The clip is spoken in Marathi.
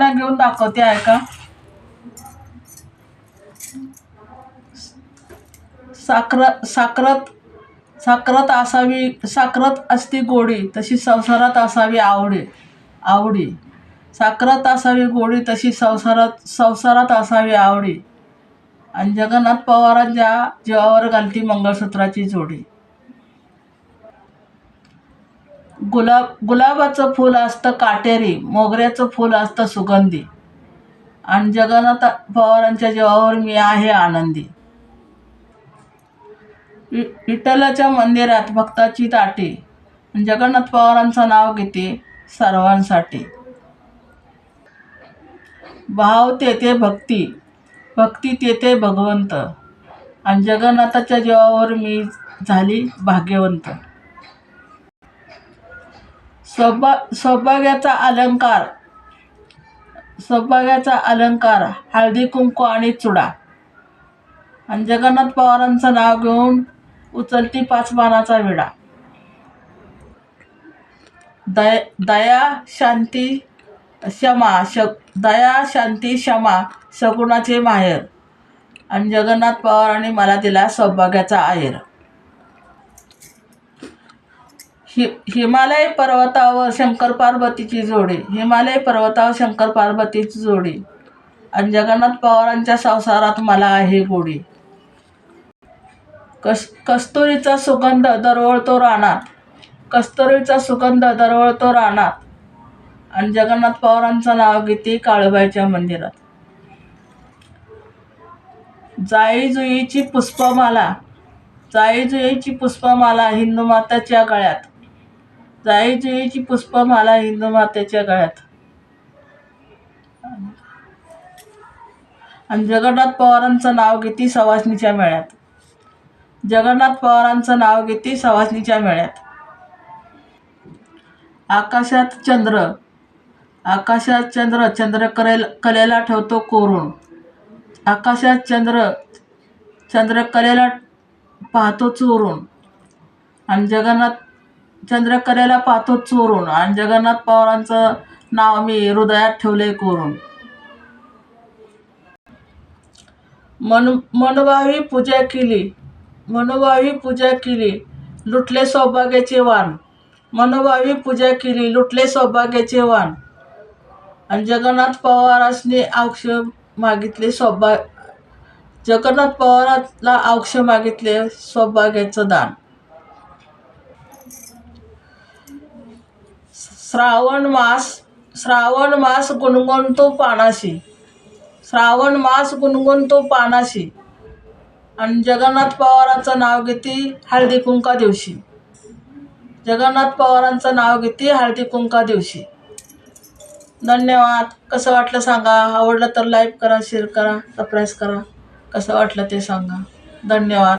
गाणं घेऊन दाखवते आहे का साखर साखरत साखरत असावी साखरत असती गोडी तशी संसारात असावी आवडी आवडी. साखरत असावी गोडी तशी संसारात संसारात असावी आवडी. आणि जगन्नाथ पवारांच्या जीवावर घालती मंगळसूत्राची जोडी. गुलाब गुलाबाचं फूल असतं काटेरी मोगऱ्याचं फूल असतं सुगंधी. आणि जगन्नाथ पवारांच्या जीवावर मी आहे आनंदी. वि विठ्ठलाच्या मंदिरात भक्ताची ताटी. जगन्नाथ पवारांचं नाव घेते सर्वांसाठी. भाव तेथे भक्ती भक्ती तेथे भगवंत. आणि जगन्नाथाच्या जीवावर मी झाली भाग्यवंत. सौभा सौभाग्याचा अलंकार. सौभाग्याचा अलंकार हळदी कुंकू आणि चुडा. आणि जगन्नाथ पवारांचं नाव घेऊन उचलती पाच पानाचा विडा. दया दया शांती क्षमा श दया शांती क्षमा सगुणाचे माहेर. आणि जगन्नाथ पवारांनी मला दिला सौभाग्याचा आहेर. हि हिमालय पर्वतावर शंकर पार्वतीची जोडी. हिमालय पर्वतावर शंकर पार्वतीची जोडी. आणि जगन्नाथ पवारांच्या संसारात मला आहे गोडी. कस कस्तुरीचा सुगंध दरवळतो रानात. कस्तुरीचा सुगंध दरवळतो रानात. आणि जगन्नाथ पवारांचं नाव घेते काळूबाईच्या मंदिरात. जाई जुईची पुष्पमाला. जाई जुईची पुष्पमाला हिंदू माताच्या गळ्यात. जाई जुईची पुष्पमाला हिंदू मातेच्या गळ्यात. आणि जगन्नाथ पवारांचं नाव घेते सवासणीच्या मेळ्यात. जगन्नाथ पवारांचं नाव घेते सवासणीच्या मेळ्यात. आकाशात चंद्र आकाशात चंद्र चंद्र करेल कलेला ठेवतो कोरून. आकाशात चंद्र चंद्र कलेला पाहतो चोरून. आणि जगन्नाथ चंद्रकलेला पाहतो चोरून आणि जगन्नाथ पवारांचं नाव मी हृदयात ठेवले कोरून. मन मनोभावी पूजा केली. मनोभावी पूजा केली. लुटले सौभाग्याचे वाण. मनोभावी पूजा केली. लुटले सौभाग्याचे वाण. आणि जगन्नाथ पवारासने औक्ष मागितले सौभा जगन्नाथ पवाराला औक्ष मागितले सौभाग्याचं दान. श्रावण मास श्रावण मास गुणगुणतो पानाशी. श्रावण मास गुणगुणतो पानाशी. आणि जगन्नाथ पवारांचं नाव घेते हळदी कुंका दिवशी. जगन्नाथ पवारांचं नाव घेते हळदी कुंका दिवशी. धन्यवाद. कसं वाटलं सांगा. आवडलं तर लाईक करा शेअर करा सबस्क्राईब करा. कसं वाटलं ते सांगा. धन्यवाद.